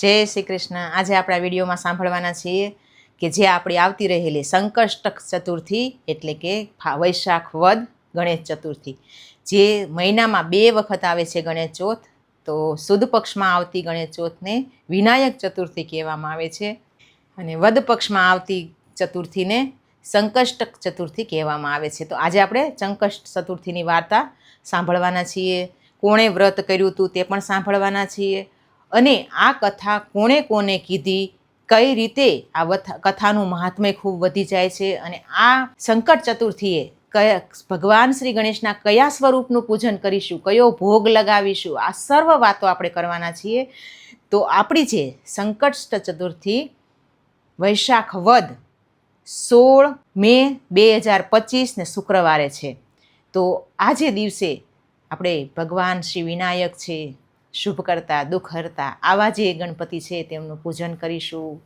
જય શ્રી કૃષ્ણ. આજે આપણા વિડીયોમાં સાંભળવાના છીએ કે જે આપણી આવતી રહેલી સંકષ્ટક ચતુર્થી એટલે કે વૈશાખ વદ ગણેશ ચતુર્થી. જે મહિનામાં બે વખત આવે છે ગણેશ ચોથ, તો સુદ પક્ષમાં આવતી ગણેશ ચોથને વિનાયક ચતુર્થી કહેવામાં આવે છે અને વદ પક્ષમાં આવતી ચતુર્થીને સંકષ્ટક ચતુર્થી કહેવામાં આવે છે. તો આજે આપણે સંકષ્ટ ચતુર્થીની વાર્તા સાંભળવાના છીએ. કોણે વ્રત કર્યું હતું તે પણ સાંભળવાના છીએ. અને આ કથા કોણે કોને કીધી, કઈ રીતે આ કથાનું મહાત્મ્ય ખૂબ વધી જાય છે અને આ સંકટ ચતુર્થીએ કયા, ભગવાન શ્રી ગણેશના કયા સ્વરૂપનું પૂજન કરીશું, કયો ભોગ લગાવીશું, આ સર્વ વાતો આપણે કરવાના છીએ. તો આપણી જે સંકટ ચતુર્થી, વૈશાખ વદ, સોળ મે બે હજાર પચીસને શુક્રવારે છે. તો આજે દિવસે આપણે ભગવાન શ્રી વિનાયક છે શુભ કરતા, દુઃખ હરતા, આવા જે ગણપતિ છે તેમનું પૂજન કરીશું,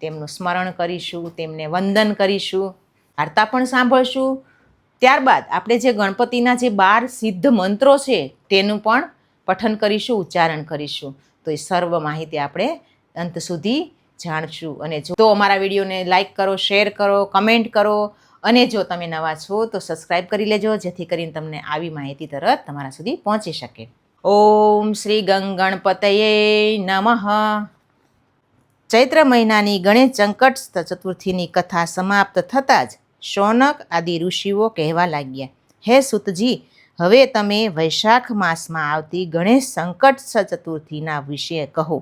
તેમનું સ્મરણ કરીશું, તેમને વંદન કરીશું, વાર્તા પણ સાંભળશું. ત્યારબાદ આપણે જે ગણપતિના જે બાર સિદ્ધ મંત્રો છે તેનું પણ પઠન કરીશું, ઉચ્ચારણ કરીશું. તો એ સર્વ માહિતી આપણે અંત સુધી જાણશું. અને જો તો અમારા વિડીયોને લાઇક કરો, શેર કરો, કમેન્ટ કરો, અને જો તમે નવા છો તો સબસ્ક્રાઈબ કરી લેજો, જેથી કરીને તમને આવી માહિતી તરત તમારા સુધી પહોંચી શકે. ઓમ શ્રી ગંગણપતયે નમઃ. ચૈત્ર મહિનાની ગણેશ સંકટ ચતુર્થીની કથા સમાપ્ત થતાં જ શૌનક આદિ ઋષિઓ કહેવા લાગ્યા, હે સુતજી, હવે તમે વૈશાખ માસમાં આવતી ગણેશ સંકટ ચતુર્થીના વિશે કહો.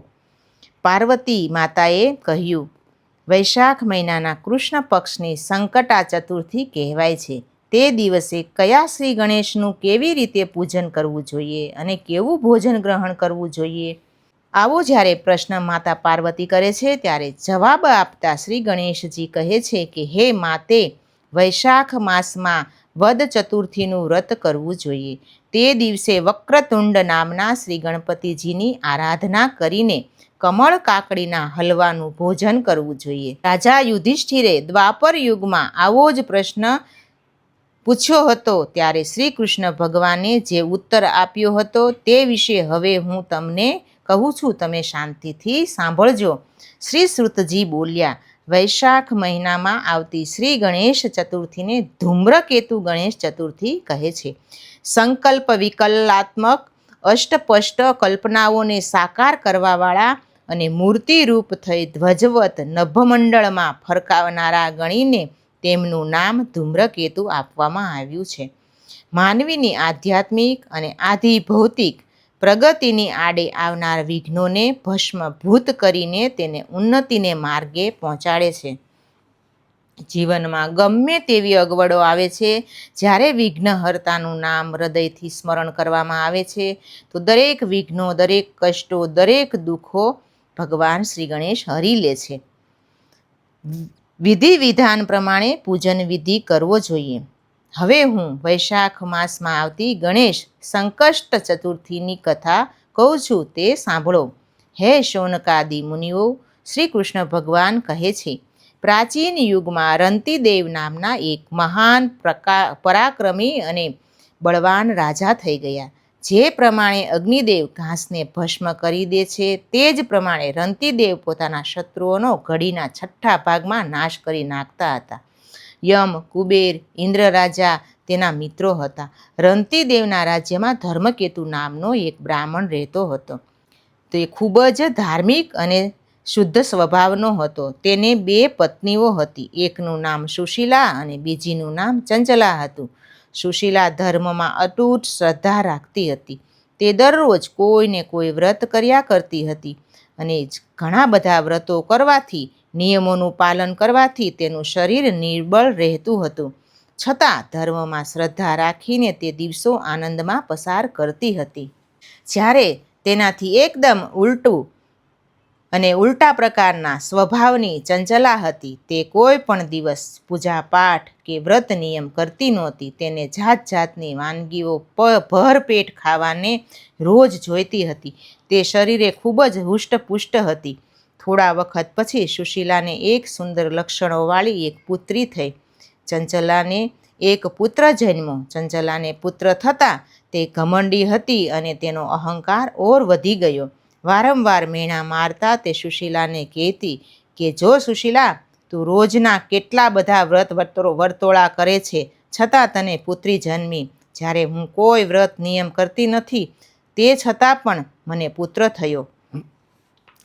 પાર્વતી માતાએ કહ્યું, વૈશાખ મહિનાના કૃષ્ણ પક્ષની સંકટા ચતુર્થી કહેવાય છે. તે દિવસે કયા શ્રી ગણેશનું કેવી રીતે પૂજન કરવું જોઈએ અને કેવું ભોજન ગ્રહણ કરવું જોઈએ? આવો જ્યારે પ્રશ્ન માતા પાર્વતી કરે છે, ત્યારે જવાબ આપતા શ્રી ગણેશજી કહે છે કે, હે માતે, વૈશાખ માસમાં વદ ચતુર્થીનું વ્રત કરવું જોઈએ. તે દિવસે વક્રતુંડ નામના શ્રી ગણપતિજીની આરાધના કરીને કમળ કાકડીના હલવાનું ભોજન કરવું જોઈએ. રાજા યુધિષ્ઠિરે દ્વાપર યુગમાં આવો જ પ્રશ્ન પૂછ્યો હતો ત્યારે શ્રી કૃષ્ણ ભગવાને જે ઉત્તર આપ્યો હતો તે વિશે હવે હું તમને કહું છું, તમે શાંતિથી સાંભળજો. શ્રી શ્રુતજી બોલ્યા, વૈશાખ મહિનામાં આવતી શ્રી ગણેશ ચતુર્થીને ધૂમ્રકેતુ ગણેશ ચતુર્થી કહે છે. સંકલ્પ વિકલાત્મક અષ્ટપષ્ટ કલ્પનાઓને સાકાર કરવાવાળા અને મૂર્તિરૂપ થઈ ધ્વજવત નભમંડળમાં ફરકાવનારા ગણીને તેમનું નામ ધૂમ્રકેતુ આપવામાં આવ્યું છે. માનવીની આધ્યાત્મિક અને આધિ ભૌતિક પ્રગતિની આડે આવનાર વિઘ્નોને ભસ્મભૂત કરીને તેને ઉન્નતિને માર્ગે પહોંચાડે છે. જીવનમાં ગમે તેવી અગવડો આવે છે, જ્યારે વિઘ્નહર્તાનું નામ હૃદયથી સ્મરણ કરવામાં આવે છે, તો દરેક વિઘ્નો, દરેક કષ્ટો, દરેક દુઃખો ભગવાન શ્રી ગણેશ હરી લે છે. વિધિ વિધાન પ્રમાણે પૂજન વિધિ કરવો જોઈએ. હવે હું વૈશાખ માસમાં આવતી ગણેશ સંકષ્ટ ચતુર્થીની કથા કહું છું તે સાંભળો. હે શૌનકાદિ મુનિઓ, શ્રી કૃષ્ણ ભગવાન કહે છે, પ્રાચીન યુગમાં રંતિદેવ નામના એક મહાન પ્રકા, પરાક્રમી અને બળવાન રાજા થઈ ગયા. જે પ્રમાણે અગ્નિદેવ ઘાસને ભસ્મ કરી દે છે, તે જ પ્રમાણે રંતિદેવ પોતાના શત્રુઓનો ઘડીના છઠ્ઠા ભાગમાં નાશ કરી નાખતા હતા. યમ, કુબેર ઇન્દ્ર રાજા તેના મિત્રો હતા. રંતિદેવના રાજ્યમાં ધર્મકેતુ નામનો એક બ્રાહ્મણ રહેતો હતો. તે ખૂબ જ ધાર્મિક અને શુદ્ધ સ્વભાવનો હતો. તેને બે પત્નીઓ હતી. એકનું નામ સુશીલા અને બીજીનું નામ ચંચલા હતું. સુશીલા ધર્મમાં અતૂટ શ્રદ્ધા રાખતી હતી. તે દરરોજ કોઈને કોઈ વ્રત કર્યા કરતી હતી અને ઘણા બધા વ્રતો કરવાથી, નિયમોનું પાલન કરવાથી તેનું શરીર નિર્બળ રહેતું હતું. છતાં ધર્મમાં શ્રદ્ધા રાખીને તે દિવસો આનંદમાં પસાર કરતી હતી. જ્યારે તેનાથી એકદમ ઉલટું અને ઉલટા પ્રકારના સ્વભાવની ચંચલા હતી. તે કોઈ પણ દિવસ પૂજા પાઠ કે વ્રત નિયમ કરતી નહોતી. તેને જાત જાતની વાનગીઓ ભરપેટ ખાવાને રોજ જોઈતી હતી. તે શરીરે ખૂબ જ હુષ્ટપુષ્ટ હતી. થોડા વખત પછી સુશીલાને એક સુંદર લક્ષણોવાળી એક પુત્રી થઈ. ચંચલાને એક પુત્ર જન્મો ચંચલાને પુત્ર થતાં તે ઘમંડી હતી અને તેનો અહંકાર ઓર વધી ગયો. વારંવાર મેણા મારતા તે સુશીલાને કહેતી કે, જો સુશીલા, તું રોજના કેટલા બધા વ્રત વર્તો વર્તોળા કરે છે, છતાં તને પુત્રી જન્મી. જ્યારે હું કોઈ વ્રત નિયમ કરતી નથી, તે છતાં પણ મને પુત્ર થયો.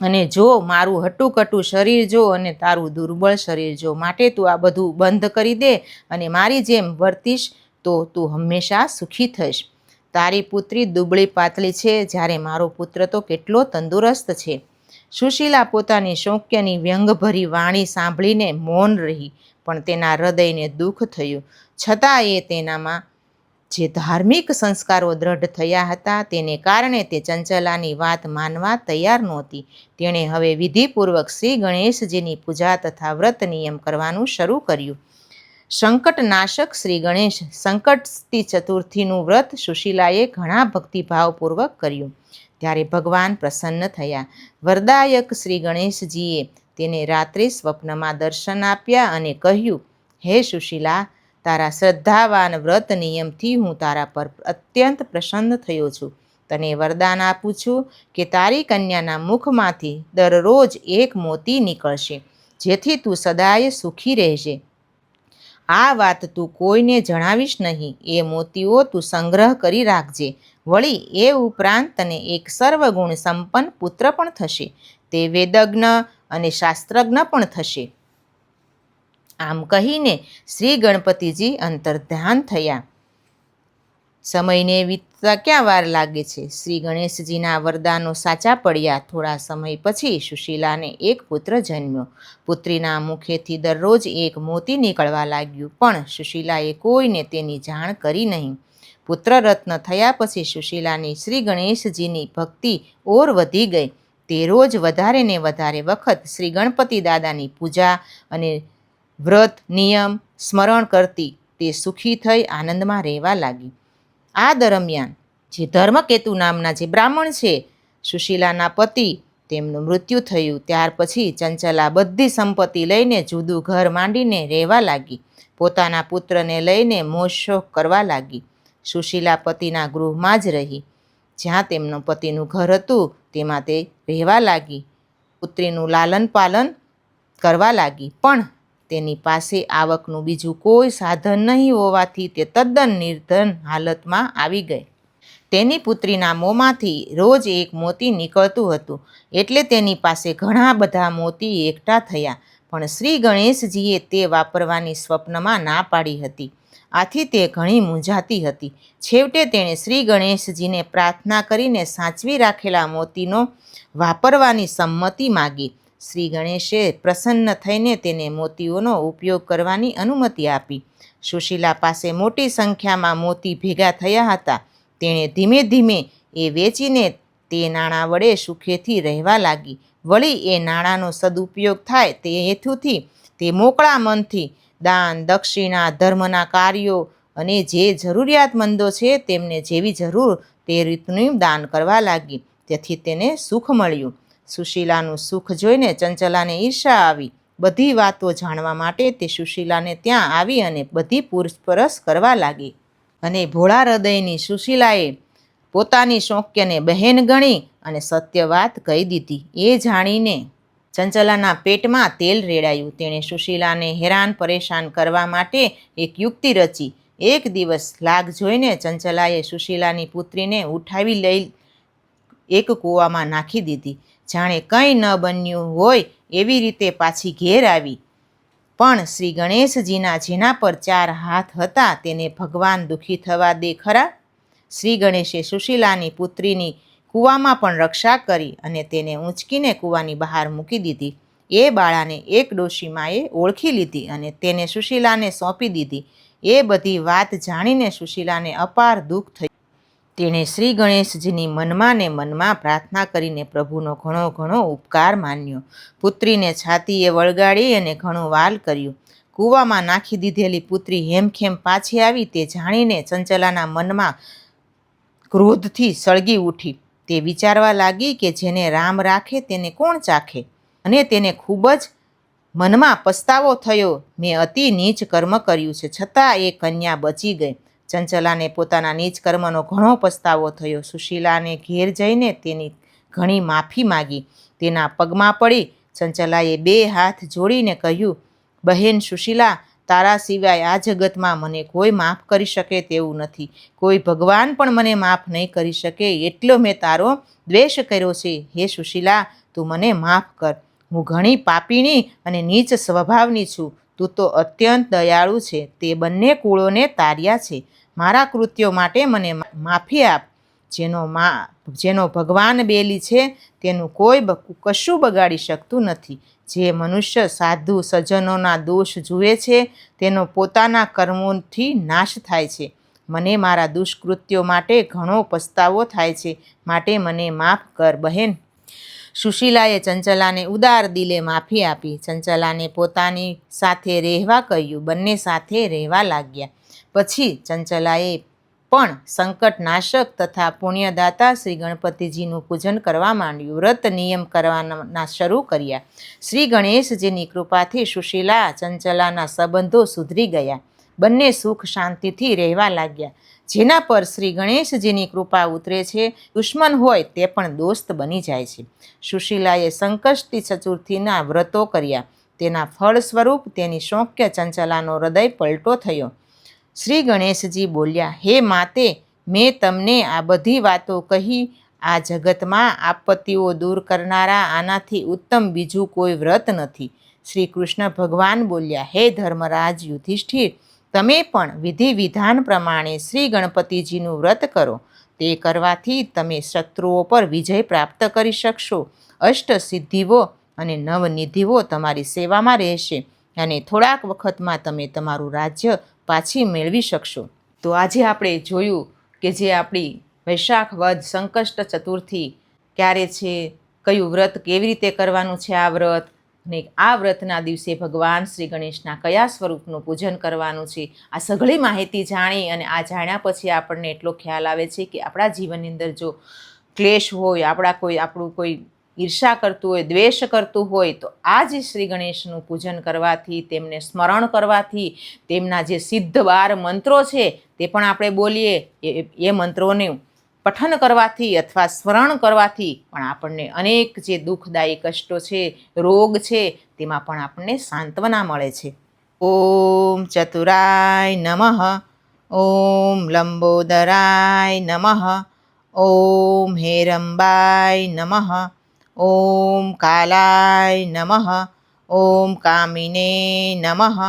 અને જો મારું હટુકટું શરીર જો અને તારું દુર્બળ શરીર જો માટે તું આ બધું બંધ કરી દે અને મારી જેમ વર્તીશ, તો તું હંમેશા સુખી થઈશ. તારી પુત્રી દુબળી પાતળી છે, જ્યારે મારો પુત્ર તો કેટલો તંદુરસ્ત છે. સુશીલા પોતાની શોક્યની વ્યંગભરી વાણી સાંભળીને મૌન રહી, પણ તેના હૃદયને દુઃખ થયું. છતાં એ તેનામાં જે ધાર્મિક સંસ્કારો દ્રઢ થયા હતા, તેને કારણે તે ચંચલાની વાત માનવા તૈયાર નહોતી. તેણે હવે વિધિપૂર્વક શ્રી ગણેશજીની પૂજા તથા વ્રત નિયમ કરવાનું શરૂ કર્યું. સંકટનાશક શ્રી ગણેશ સંકટથી ચતુર્થીનું વ્રત સુશીલાએ ઘણા ભક્તિભાવપૂર્વક કર્યું. ત્યારે ભગવાન પ્રસન્ન થયા. વરદાયક શ્રી ગણેશજીએ તેને રાત્રે સ્વપ્નમાં દર્શન આપ્યા અને કહ્યું, હે સુશીલા, તારા શ્રદ્ધાવાન વ્રત નિયમથી હું તારા પર અત્યંત પ્રસન્ન થયો છું. તને વરદાન આપું છું કે તારી કન્યાના મુખમાંથી દરરોજ એક મોતી નીકળશે, જેથી તું સદાય સુખી રહેશે આ વાત તું કોઈને જણાવીશ નહીં. એ મોતીઓ તું સંગ્રહ કરી રાખજે. વળી એ ઉપરાંત તને એક સર્વગુણ સંપન્ન પુત્ર પણ થશે. તે વેદજ્ઞ અને શાસ્ત્રજ્ઞ પણ થશે. આમ કહીને શ્રી ગણપતિજી અંતર્ધ્યાન થયા. સમયને વીતતા ક્યાં વાર લાગે છે? શ્રી ગણેશજીના વરદાનો સાચા પડ્યા. થોડા સમય પછી સુશીલાને એક પુત્ર જન્મ્યો. પુત્રીના મુખેથી દરરોજ એક મોતી નીકળવા લાગ્યું, પણ સુશીલાએ કોઈને તેની જાણ કરી નહીં. પુત્ર રત્ન થયા પછી સુશીલાની શ્રી ગણેશજીની ભક્તિ ઓર વધી ગઈ. તે રોજ વધારે ને વધારે વખત શ્રી ગણપતિ દાદાની પૂજા અને વ્રત, નિયમ, સ્મરણ કરતી તે સુખી થઈ આનંદમાં રહેવા લાગી. આ દરમિયાન જે ધર્મકેતુ નામના જે બ્રાહ્મણ છે, સુશીલાના પતિ, તેમનું મૃત્યુ થયું. ત્યાર પછી ચંચલા બધી સંપત્તિ લઈને જુદું ઘર માંડીને રહેવા લાગી. પોતાના પુત્રને લઈને મોજશોખ કરવા લાગી. સુશીલા પતિના ગૃહમાં જ રહી. જ્યાં તેમનો પતિનું ઘર હતું, તેમાં તે રહેવા લાગી. પુત્રીનું લાલન પાલન કરવા લાગી. પણ તેની પાસે આવકનું બીજું કોઈ સાધન નહીં હોવાથી તે તદ્દન નિર્ધન હાલતમાં આવી ગઈ. તેની પુત્રીના મોંમાંથી રોજ એક મોતી નીકળતું હતું. એટલે તેની પાસે ઘણા બધા મોતી એકઠા થયા, પણ શ્રી ગણેશજીએ તે વાપરવાની સ્વપ્નમાં ના પાડી હતી. આથી તે ઘણી મૂંઝાતી હતી. છેવટે તેણે શ્રી ગણેશજીને પ્રાર્થના કરીને સાચવી રાખેલા મોતીનો વાપરવાની સંમતિ માગી. શ્રી ગણેશે પ્રસન્ન થઈને તેને મોતીઓનો ઉપયોગ કરવાની અનુમતિ આપી. સુશીલા પાસે મોટી સંખ્યામાં મોતી ભેગા થયા હતા. તેણે ધીમે ધીમે એ વેચીને તે નાણાં વડે સુખેથી રહેવા લાગી. વળી એ નાણાંનો સદુપયોગ થાય તે હેતુથી તે મોકળા મનથી દાન, દક્ષિણા, ધર્મના કાર્યો અને જે જરૂરિયાતમંદો છે તેમને જેવી જરૂર તે રીતનું દાન કરવા લાગી. તેથી તેને સુખ મળ્યું. સુશીલાનું સુખ જોઈને ચંચલાને ઈર્ષા આવી. બધી વાતો જાણવા માટે તે સુશીલાને ત્યાં આવી અને બધી પૂછપરછ કરવા લાગી. અને ભોળા હૃદયની સુશીલાએ પોતાની શોક્યને બહેન ગણી અને સત્ય વાત કહી દીધી. એ જાણીને ચંચલાના પેટમાં તેલ રેડાયું. તેણે સુશીલાને હેરાન પરેશાન કરવા માટે એક યુક્તિ રચી. એક દિવસ લાગ જોઈને ચંચલાએ સુશીલાની પુત્રીને ઉઠાવી લઈ એક કૂવામાં નાખી દીધી. જાણે કંઈ ન બન્યું હોય એવી રીતે પાછી ઘેર આવી. પણ શ્રી ગણેશજીના જેના પર ચાર હાથ હતા તેને ભગવાન દુઃખી થવા દે ખરા? શ્રી ગણેશે સુશીલાની પુત્રીની કૂવામાં પણ રક્ષા કરી અને તેને ઊંચકીને કૂવાની બહાર મૂકી દીધી. એ બાળાને એક ડોશીમાએ ઓળખી લીધી અને તેને સુશીલાને સોંપી દીધી. એ બધી વાત જાણીને સુશીલાને અપાર દુઃખ થયું. તેણે શ્રી ગણેશજીની મનમાં ને મનમાં પ્રાર્થના કરીને પ્રભુનો ઘણો ઘણો ઉપકાર માન્યો. પુત્રીને છાતીએ વળગાડી અને ઘણું વાલ કર્યું. કૂવામાં નાખી દીધેલી પુત્રી હેમખેમ પાછી આવી તે જાણીને ચંચલાના મનમાં ક્રોધથી સળગી ઉઠી. તે વિચારવા લાગી કે જેને રામ રાખે તેને કોણ ચાખે? અને તેને ખૂબ જ મનમાં પસ્તાવો થયો. મેં અતિ નીચ કર્મ કર્યું છે. છતાં એ કન્યા બચી ગઈ. ચંચલાને પોતાના નીચ કર્મનો ઘણો પસ્તાવો થયો. સુશીલાને ઘેર જઈને તેની ઘણી માફી માગી. તેના પગમાં પડી ચંચલાએ બે હાથ જોડીને કહ્યું, બહેન સુશીલા, તારા સિવાય આ જગતમાં મને કોઈ માફ કરી શકે તેવું નથી. કોઈ ભગવાન પણ મને માફ નહીં કરી શકે એટલો મેં તારો દ્વેષ કર્યો છે. હે સુશીલા, તું મને માફ કર. હું ઘણી પાપીણી અને નીચ સ્વભાવની છું. તું તો અત્યંત દયાળુ છે. તે બંને કુળોને તાર્યા છે. મારા કૃત્યો માટે મને માફી આપ. જેનો મા, જેનો ભગવાન બેલી છે, તેનું કોઈ કશું બગાડી શકતું નથી. જે મનુષ્ય સાધુ સજ્જનોના દોષ જુએ છે, તેનો પોતાના કર્મોથી નાશ થાય છે. મને મારા દુષ્કૃત્યો માટે ઘણો પસ્તાવો થાય છે. માટે મને માફ કર, બહેન. સુશીલાએ ચંચલાને ઉદાર દિલે માફી આપી. ચંચલાને પોતાની સાથે રહેવા કહ્યું. બંને સાથે રહેવા લાગ્યા. પછી ચંચલાએ પણ સંકટનાશક તથા પુણ્યદાતા શ્રી ગણપતિજીનું પૂજન કરવા માંડ્યું. વ્રત નિયમ કરવાના શરૂ કર્યા. શ્રી ગણેશજીની કૃપાથી સુશીલા, ચંચલાના સંબંધો સુધરી ગયા. બંને સુખ શાંતિથી રહેવા લાગ્યા. જેના પર શ્રી ગણેશજીની કૃપા ઉતરે છે, દુશ્મન હોય તે પણ દોસ્ત બની જાય છે. સુશીલાએ સંકષ્ટી ચતુર્થીના વ્રતો કર્યા. તેના ફળ સ્વરૂપ તેની શોક્ય ચંચલાનો હૃદય પલટો થયો. શ્રી ગણેશજી બોલ્યા, હે માતે, મેં તમને આ બધી વાતો કહી. આ જગતમાં આપત્તિઓ દૂર કરનારા આનાથી ઉત્તમ બીજું કોઈ વ્રત નથી. શ્રી કૃષ્ણ ભગવાન બોલ્યા, હે ધર્મરાજ યુધિષ્ઠિર તમે પણ વિધિ વિધાન પ્રમાણે શ્રી ગણપતિજીનું વ્રત કરો. તે કરવાથી તમે શત્રુઓ પર વિજય પ્રાપ્ત કરી શકશો. અષ્ટ સિદ્ધિઓ અને નવનિધિઓ તમારી સેવામાં રહેશે અને થોડાક વખતમાં તમે તમારું રાજ્ય પાછી મેળવી શકશો. તો આજે આપણે જોયું કે જે આપણી વૈશાખ વધ સંકષ્ટ, ચતુર્થી ક્યારે છે, કયું વ્રત કેવી રીતે કરવાનું છે આ વ્રત? અને આ વ્રતના દિવસે ભગવાન શ્રી ગણેશના કયા સ્વરૂપનું પૂજન કરવાનું છે, આ સઘળી માહિતી જાણી અને આ જાણ્યા પછી આપણને એટલો ખ્યાલ આવે છે કે આપણા જીવનની અંદર જો ક્લેશ હોય, આપણા કોઈ, આપણું કોઈ ઈર્ષા કરતું હોય, દ્વેષ કરતું હોય, તો આ જ શ્રી ગણેશનું પૂજન કરવાથી, તેમને સ્મરણ કરવાથી, તેમના જે સિદ્ધ બાર મંત્રો છે, તે પણ આપણે બોલીએ એ મંત્રોને પઠન કરવાથી અથવા સ્મરણ કરવાથી પણ આપણને અનેક જે દુઃખદાયી કષ્ટો છે, રોગ છે, તેમાં પણ આપણને સાંત્વના મળે છે. ઓમ ચતુરાય નમઃ, ઓમ લંબોદરાય નમઃ, ઓમ હેરંબાય નમઃ, ઓમ કાલાય નમઃ, ઓમ કામિને નમઃ,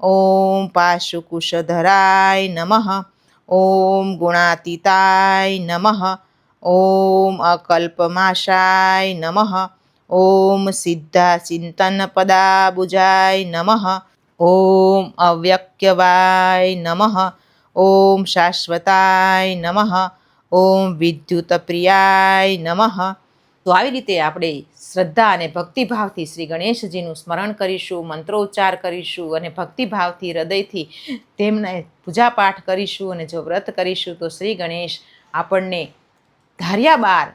ઓમ પાશુકુશધરાય નમઃ ઓમ ગુણાતીતાય નમઃ. ઓમ અકલ્પમાશાય નમઃ. ઓમ સિદ્ધા ચિંતનપદાબુજાય નમઃ. ઓમ અવ્યક્યવાય નમઃ. ઓમ શાશ્વતાય નમઃ. ઓમ વિદ્યુતપ્રિયાય નમઃ. તો આવી રીતે આપણે શ્રદ્ધા અને ભક્તિભાવથી શ્રી ગણેશજીનું સ્મરણ કરીશું, મંત્રોચ્ચાર કરીશું અને ભક્તિભાવથી હૃદયથી તેમને પૂજાપાઠ કરીશું અને જો વ્રત કરીશું તો શ્રી ગણેશ આપણને ધાર્યા બાર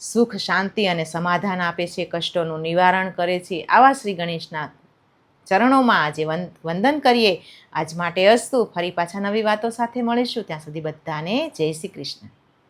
સુખ, શાંતિ અને સમાધાન આપે છે, કષ્ટોનું નિવારણ કરે છે. આવા શ્રી ગણેશના ચરણોમાં આજે વંદ વંદન કરીએ. આજ માટે અસ્તુ. ફરી પાછા નવી વાતો સાથે મળીશું. ત્યાં સુધી બધાને જય શ્રી કૃષ્ણ.